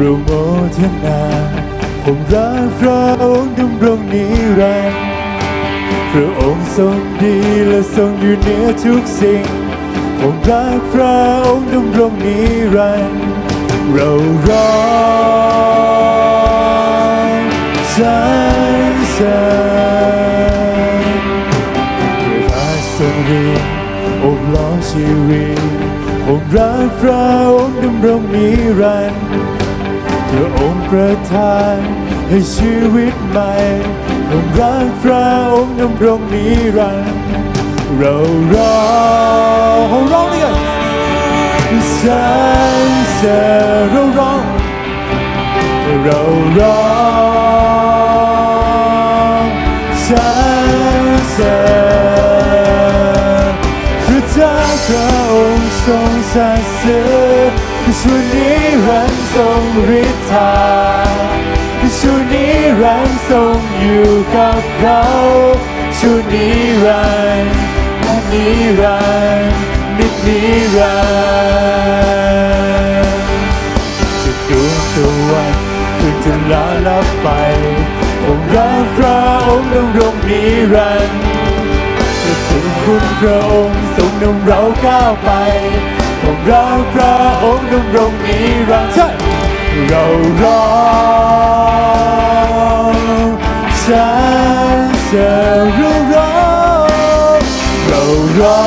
ราชาเราโมทนาผมรักพระองค์ดำรงนิรันดร์พระองค์ทรงดีและทรงอยู่เหนือทุกสิ่งผมรักพระองค์ดำรงนิรันดร์เราร้องสรรเสริญด้วยพระทรงฤทธิ์โอบล้อมชีวิตผมรักพระองค์ดำรงนิรันดร์ พระองค์ประทานให้ชีวิตใหม่ผมรักพระองค์ดำรงนิรันดร์เราร้องร้องด้วยกันสรรเสริญเราร้องเราร้องสรรเสริญพระเจ้าพระองค์ทรงสัตย์ซื่อชั่ว นิรันดร์ทรงฤทธาชั่วนิรันทรงอยู่กับเราชั่วนิรันดร์นิรันดร์นิจนิรันดร์จะดวงตะวันคืนจะลาลับไปผมรักพระองค์ดำรงนิรันดร์จะถึงคุณพระองค์ทรงนำเราก้าวไป ผมรักพระองค์ดำรงนิรันดร์ใช่เราร้องสรรเสริญเราร้องเราร้อ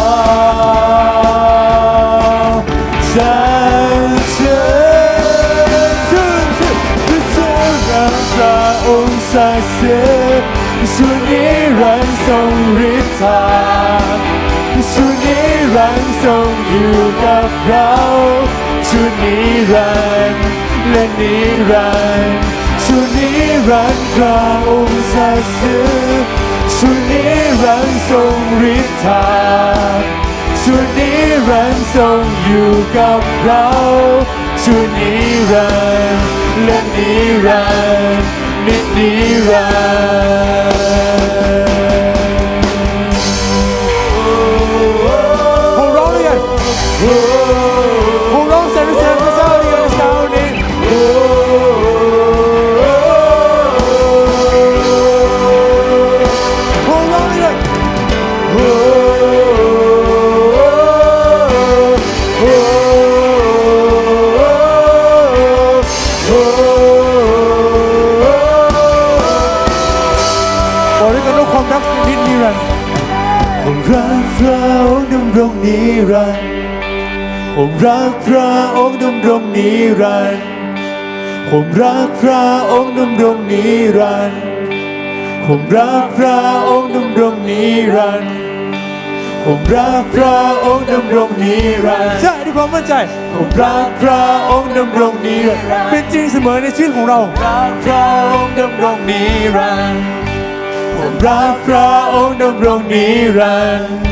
งสรรเสริญชื่อชื่อพระเจ้าเราพระองค์สัตย์ซื่อชั่วนิรันดร์ทรงฤทธาชุ รันทรงอยู่กับเราชุดนิรันดร์และนิรันดร์ชุดนิรันดร์พระองค์สัตย์ซื่อชุดนิรันดร์ทรงฤทธาชุดนิรันดร์ทรงอยู่กับเราชุดนิรันดร์และนิรันดร์นิจนิรันดร์ ระองค์ดำรงนิรันดร์ผมรักพระองค์ดำรงนิรันดร์ผมรักพระองค์ดำรงนิรันดร์ผมรักพระองค์ดำรงนิรันดร์ผมรักพระองค์ดำรงนิรันดร์ใช่ด้วยความมั่นใจ ผมรักพระองค์ดำรงนิรันดร์เป็นจริงเสมอในชีวิตของเรารักพระองค์ดำรงนิรันดร์ผมรักพระองค์ดำรงนิรันดร์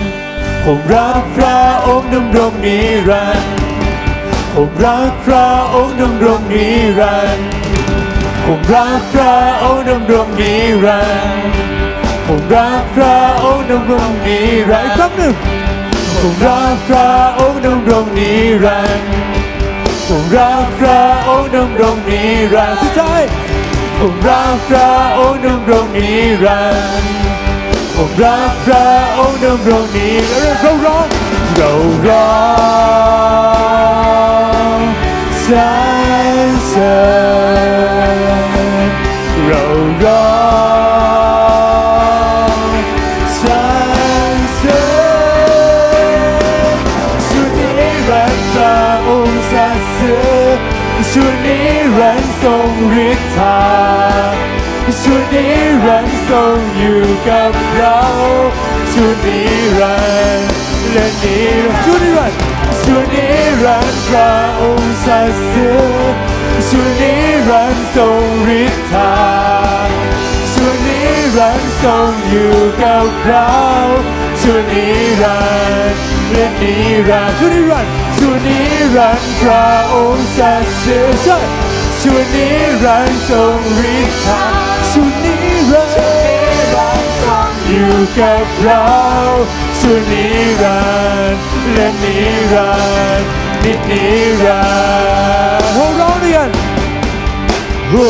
ผมรักพระองค์ดำรงนิรันดร์ผมรักพระองค์ดำรงนิรันดร์ผมรักพระองค์ดำรงนิรันดร์ผมรักพระองค์ดำรงนิรันดร์ครั้งหนึ่งผมรักพระองค์ดำรงนิรันดร์ผมรักพระองค์ดำรงนิรันดร์สุดท้ายผมรักพระองค์ดำรงนิรันดร์ ผมรักพระองค์ดำรงนิรันดร์เราร้องเราร้องสรรเสริญเราร้องสรรเสริญชุดนิรันดร์พระองค์สัตย์ซื่อชุดนิรันดร์ทรงฤทธาชุดนิรันดร์ ทรงอยู่กับเราชุนิรันดร์และนิรันดร์ชุนิรันดร์ชุนิรันดร์พระองค์สัตย์ซื่อชุนิรันดร์ทรงฤทธาชุนิรันดร์ทรงอยู่กับเราชุนิรันดร์และนิรันดร์ชุนิรันดร์ชุนิรันดร์พระองค์สัตย์ซื่อใช่ชุดนิรันดร์ทรงฤทธาชุนิ อยู่กับเราสุนิรันด์และนิรันด์นิดนิรันดร์ร้องด้วยกันโอ้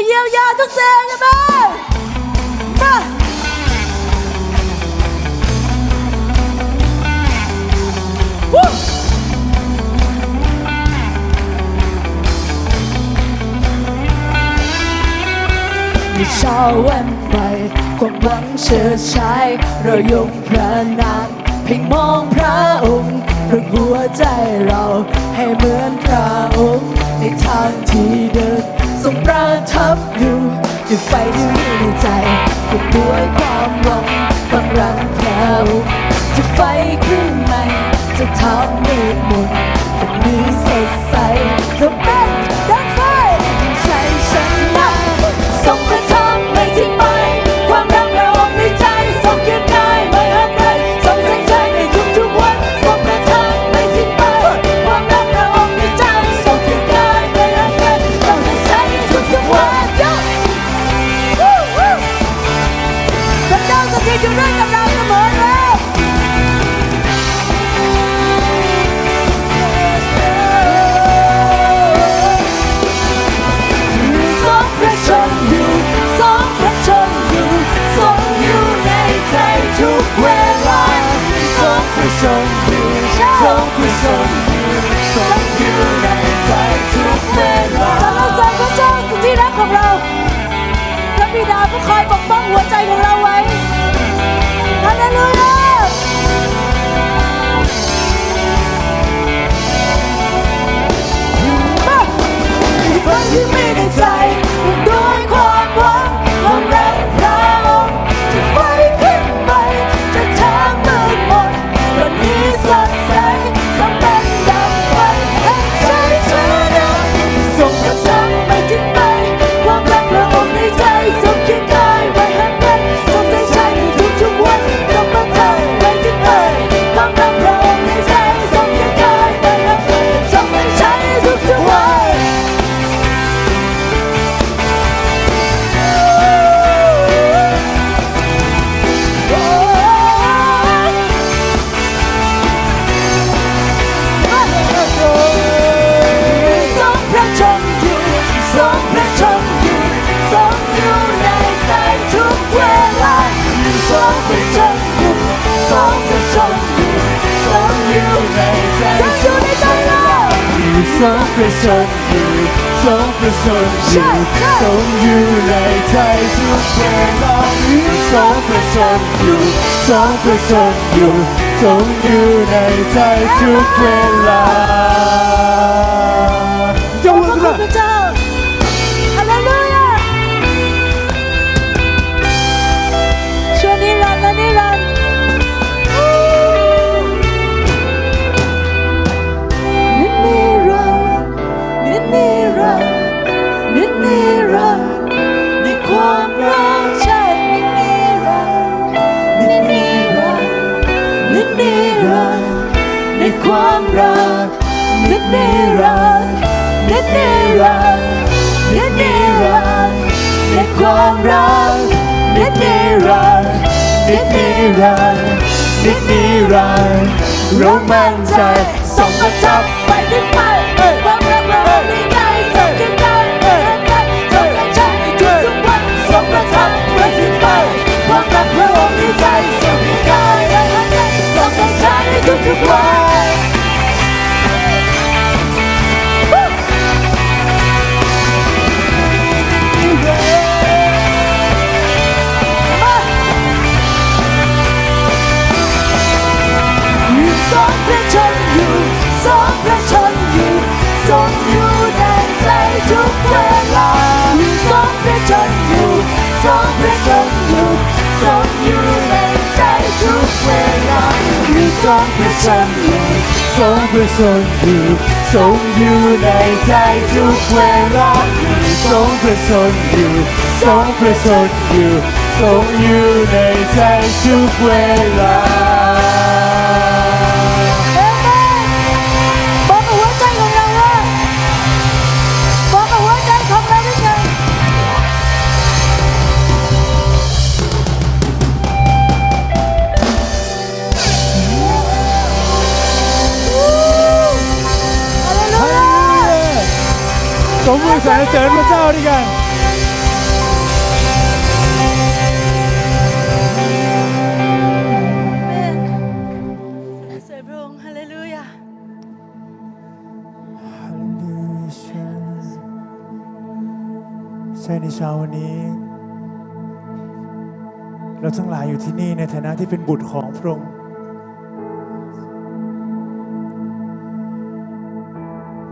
จะเยียวยาทุกสิ่งนะแม่มาในเช้าวันใหม่ความหวังเชิดชายเรายกพระนามเพ่งมองพระองค์พระหัวใจเราให้เหมือนพระองค์ในทางที่เดิน งประทับอยู่ด้วยไฟที่มีในใจกับด้วยความหวังบางรักพระองค์จะไฟขึ้นใหม่จะทำมืดมนจะมีสดใสจะเป็น องพระอยู่สองพระชนอยู่ทรงอยู่ในใจทุกเวลาสรรเสริญพระเจ้าสุดที่รักของเราพระบิดาผู้คอยปกป้องหัวใจของเราไว้ฮาเลลูยาฝันที่มีในใจ องพระชนอยู่สองประชนอยู่ทรงอยู่ในใจทุกเวลาสองประชนอยู่สองประชนอยู่ทรงอยู่ในใจทุกเวลา ความรักนิรันดร์นิรันดร์นิรันดร์ในความรักนิรันดร์นิรันดร์นิรันดร์เรามั่นใจส่งประทับไปที่ไปความรักเราในใจส่งที่ใจส่งใจทุกทุกวันส่งประทับไปที่ไปความรักเราในใจส่งที่ใจส่งใจทุกทุกวัน สองพระชนอยู่สองพระชนอยู่ทรงอยู่ในใจทุกเวลาสองพระชนอยู่สองพระชนอยู่ทรงอยู่ในใจทุกเวลาสองพระชนอยู่ทรงพระชนอยู่ทรงอยู่ในใจทุกเวลาทรงพระชนอยู่ทรงพระชนอยู่ทรงอยู่ในใจทุกเวลา ตบมือสรรเสริญพระเจ้าด้วยกันเสริญพระองค์ฮาเลลูยาใช่ในเช้าวันนี้ เราทั้งหลายอยู่ที่นี่ในฐานะที่เป็นบุตรของพระองค์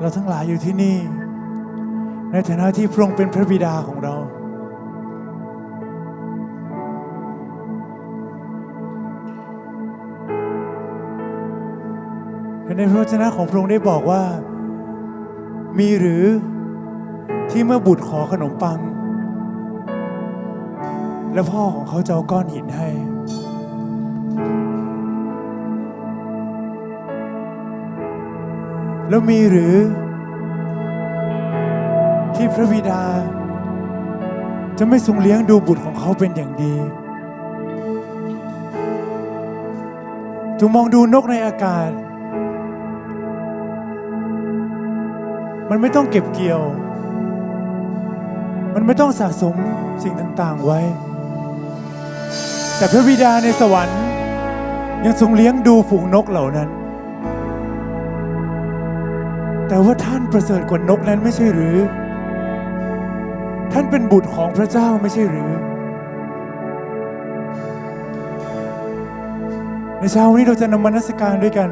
เราทั้งหลายอยู่ที่นี่ ในฐานะที่พระองค์เป็นพระบิดาของเรา ในพระวจนะของพระองค์ได้บอกว่า มีหรือที่เมื่อบุตรขอขนมปัง แล้วพ่อของเขาจะเอาก้อนหินให้แล้วมีหรือ ที่พระบิดา จะไม่ทรงเลี้ยงดูบุตรของเขาเป็นอย่างดีจงมองดูนกในอากาศ มันไม่ต้องเก็บเกี่ยว มันไม่ต้องสะสมสิ่งต่างๆไว้ แต่พระบิดาในสวรรค์ ยังทรงเลี้ยงดูฝูงนกเหล่านั้น แต่ว่าท่านประเสริฐกว่านกนั้นไม่ใช่หรือ ท่านเป็นบุตรของพระเจ้าไม่ใช่หรือ ในเช้าวันนี้เราจะนมนมัสการด้วยกัน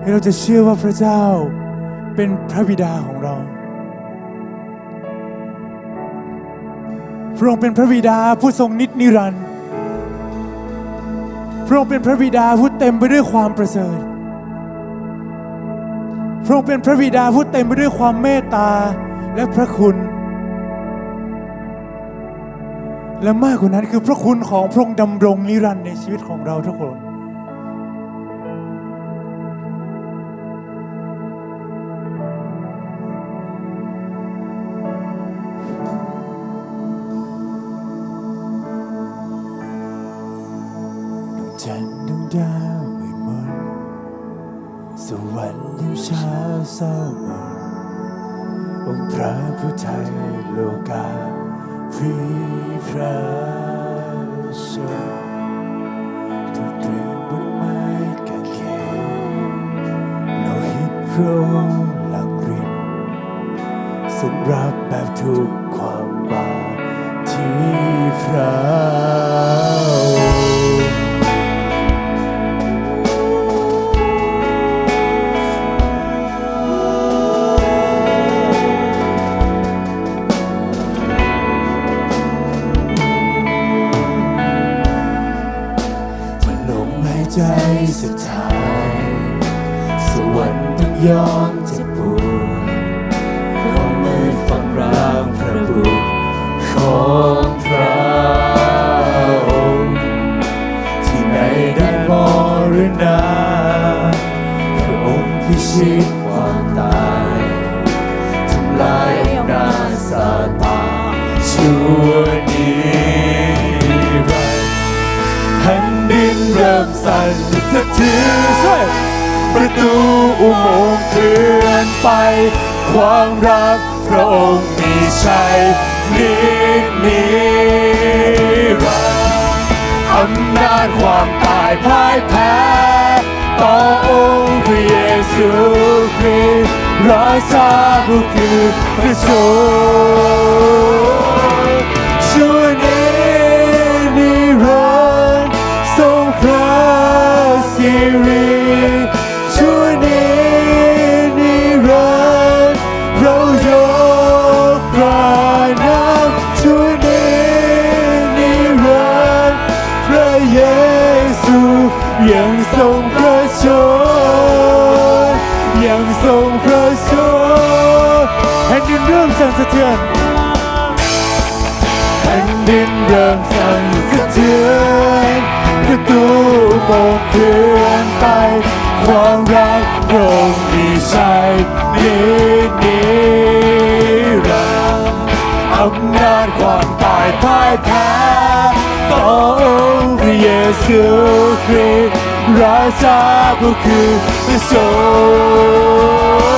ให้เราจะเชื่อว่าพระเจ้าเป็นพระบิดาของเรา พระองค์เป็นพระบิดาผู้ทรงนิจนิรันดร์ พระองค์เป็นพระบิดาผู้เต็มไปด้วยความประเสริฐ พระองค์เป็นพระบิดาผู้เต็มไปด้วยความเมตตา และพระคุณ และมากกว่านั้นคือพระคุณของพระองค์ดำรงนิรันดร์ในชีวิตของเราทุกคน ครอหลักรินสุขรับแบบถูก ตายทำลายอำนาจซาตานชั่วนิรันดร์แผ่นดินเริ่มสั่นสะเทือนประตูอุโมงค์เคลื่อนไป ความรักพระองค์มีชัยนิดนิรันดร์อำนาจความตายพ่ายแพ้ต่อองค์พระเยซู คริสต์ราชาผู้คือพระชนชั่วนินิรันดร์ทรงพระสิริชั่วนินิรันดร์เรายกพระนามชั่วนินิรันดร์พระเยซูยังทรง สั่นสะเทือนแผ่นดินเริ่มสั่นสะเทือนประตูโบกเคลื่อนไปความรักพระองมีชัยนินิรันดร์อำนาจความตายพ่ายแพ้ต่อองค์พระเยซูคริสต์ราชาผู้คือพระชน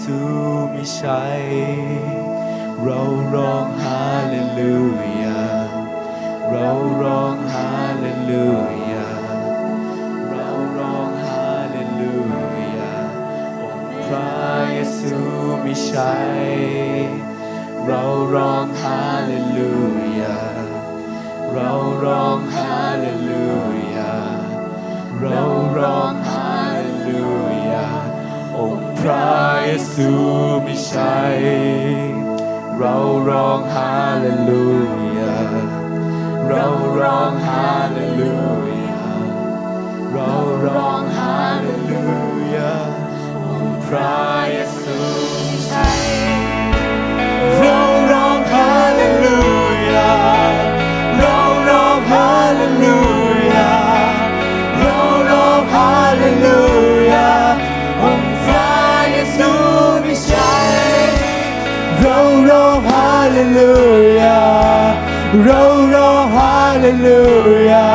ซูมีชัยเราร้องฮาเลลูยา เราร้องฮาเลลูยา เราร้องฮาเลลูยาองค์พระเยซูมีชัยเราร้องฮาเลลูยา เราร้องฮาเลลูยา เราร้องฮาเลลูยา พระเยซูมีชัย เราร้องฮาเลลูยา เราร้องฮาเลลูยา เราร้องฮาเลลูยาองค์พระเยซู เราร้องฮาเลลูยา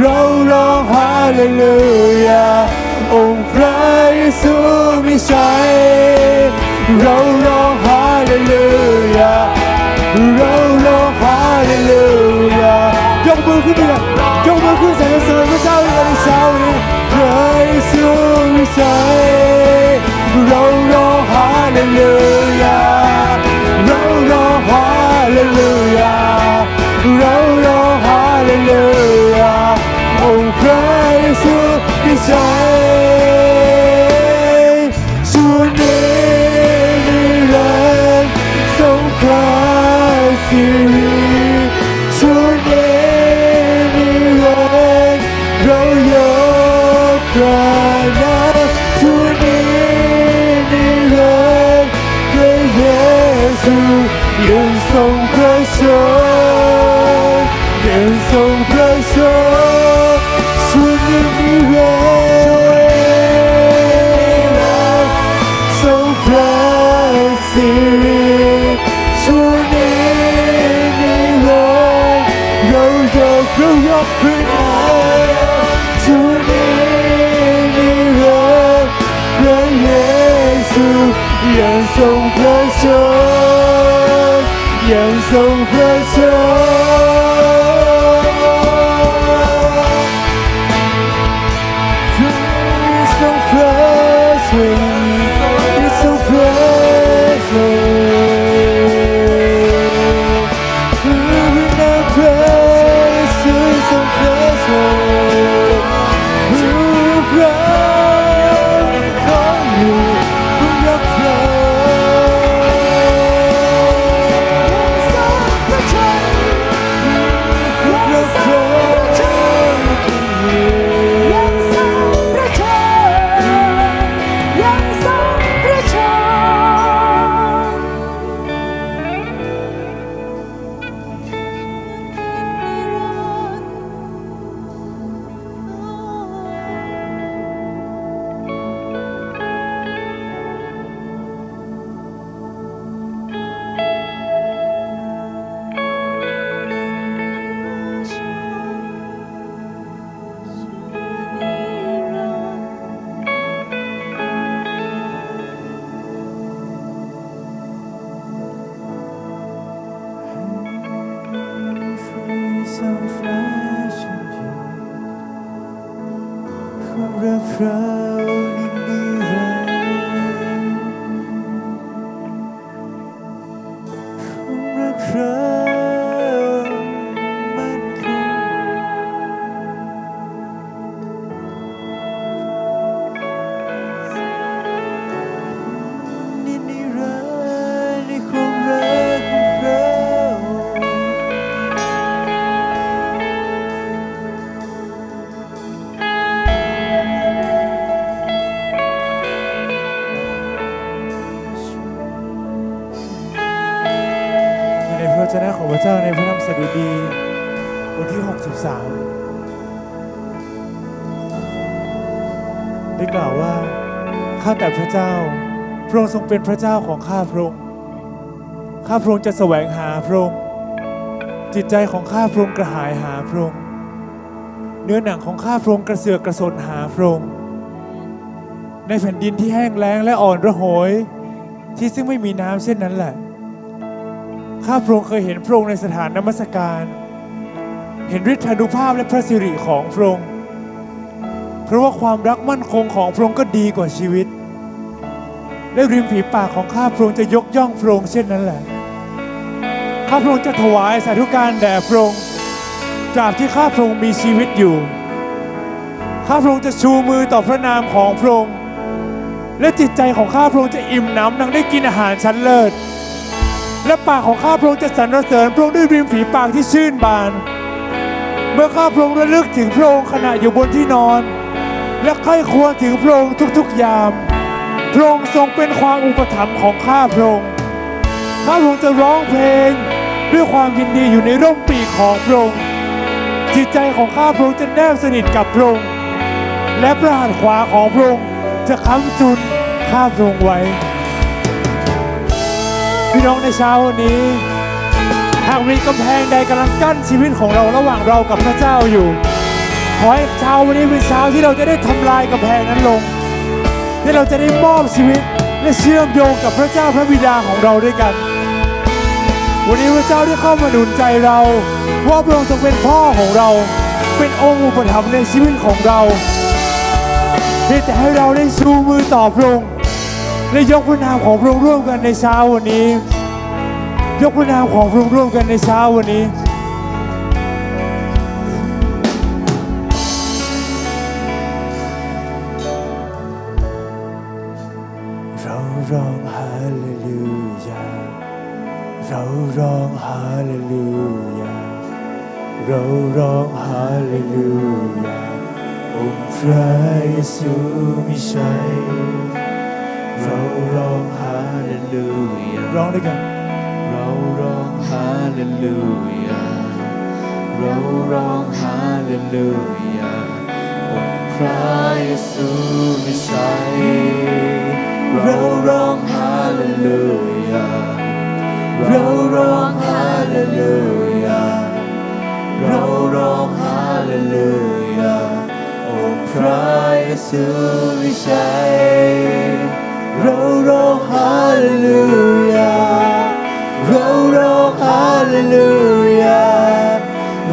เราร้องฮาเลลูยาองค์พระเยซูมีชัยเราร้องฮาเลลูยาเราร้องฮาเลลูยายกมือขึ้นไปเลยยกมือขึ้นสรรเสริญพระเจ้าในวันเช้านี้พระเยซูมีชัยเราร้องฮาเลลู เลลูยาเราร้องฮาเลลูยาองค์พระเยซูมีชัยชู ทรงพระชนยังทรงพระชน ล่าวว่า ข้าแต่พระเจ้า พระองค์ทรงเป็นพระเจ้าของข้าพระองค์ข้าพระองค์จะแสวงหาพระองค์จิตใจของข้าพระองค์กระหายหาพระองค์เนื้อหนังของข้าพระองค์กระเสือกกระสนหาพระองค์ในแผ่นดินที่แห้งแล้งและอ่อนระหย ที่ซึ่งไม่มีน้ำเช่นนั้นแหละ ข้าพระองค์เคยเห็นพระองค์ในสถานนมัสการ เห็นฤทธานุภาพและพระสิริของพระองค์ เพราะว่าความรักมั่นคงของพระองค์ก็ดีกว่าชีวิต และริมฝีปากของข้าพระองค์จะยกย่องพระองค์เช่นนั้นแหละ ข้าพระองค์จะถวายสาธุการแด่พระองค์ตราบที่ข้าพระองค์มีชีวิตอยู่ ข้าพระองค์จะชูมือต่อพระนามของพระองค์ และจิตใจของข้าพระองค์จะอิ่มหนำนังได้กินอาหารชั้นเลิศ และปากของข้าพระองค์จะสรรเสริญพระองค์ด้วยริมฝีปากที่ชื่นบาน เมื่อข้าพระองค์ระลึกถึงพระองค์ขณะอยู่บนที่นอน และใคร่ควญถึงพระองค์ทุกๆยาม พระองค์ทรงเป็นความอุปถัมภ์ของข้าพระองค์ข้าพระองค์จะร้องเพลงด้วยความยินดีอยู่ในร่มปีกของพระองค์จิตใจของข้าพระองค์จะแนบสนิทกับพระองค์และพระหัตถ์ขวาของพระองค์จะค้ำจุนข้าพระองค์ไว้ พี่น้องในเช้าวันนี้ หากมีกำแพงใดกำลังกั้นชีวิตของเราระหว่างเรากับพระเจ้าอยู่ ขอให้เช้าวันนี้เป็นเช้าที่เราจะได้ทำลายกำแพงนั้นลง ที่เราจะได้มอบชีวิตและเชื่อมโยงกับพระเจ้าพระบิดาของเราด้วยกัน วันนี้พระเจ้าได้เข้ามาหนุนใจเราว่าพระองค์ทรงเป็นพ่อของเรา เป็นองค์อุปถัมภ์ในชีวิตของเราเพียงแต่ให้เราได้ชูมือต่อพระองค์และยกพระนามของพระองค์ร่วมกันในเช้าวันนี้ ยกพระนามของพระองค์ร่วมกันในเช้าวันนี้ ราร้องฮาเลลูยา เราร้องฮาเลลูยา องค์พระเยซูมิชัย เราร้องฮาเลลูยา ร้องด้วยกัน เราร้องฮาเลลูยา เราร้องฮาเลลูยา องค์พระเยซูมิชัย เราร้องฮาเลลูยา เราร้องฮาเลลูยาเราร้องฮาเลลูยาองค์พระเยซูมิชัยเราร้องฮาเลลูยาเราร้องฮาเลลูยา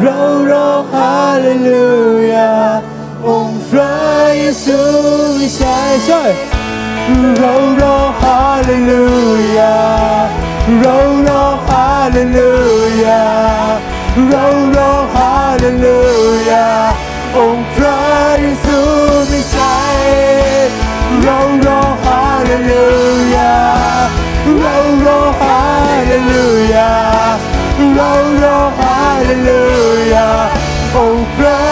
เราร้องฮาเลลูยาองค์พระเยซูมิชัยช่วยเราร้องฮาเลลูยา เราร้องฮาเลลูยาเราร้องฮาเลลูยาองค์พระเยซูไมิชัยเราร้องฮาเลลูยาเราร้องฮาเลลูยาเราร้องฮาเลลูยาองค์พระ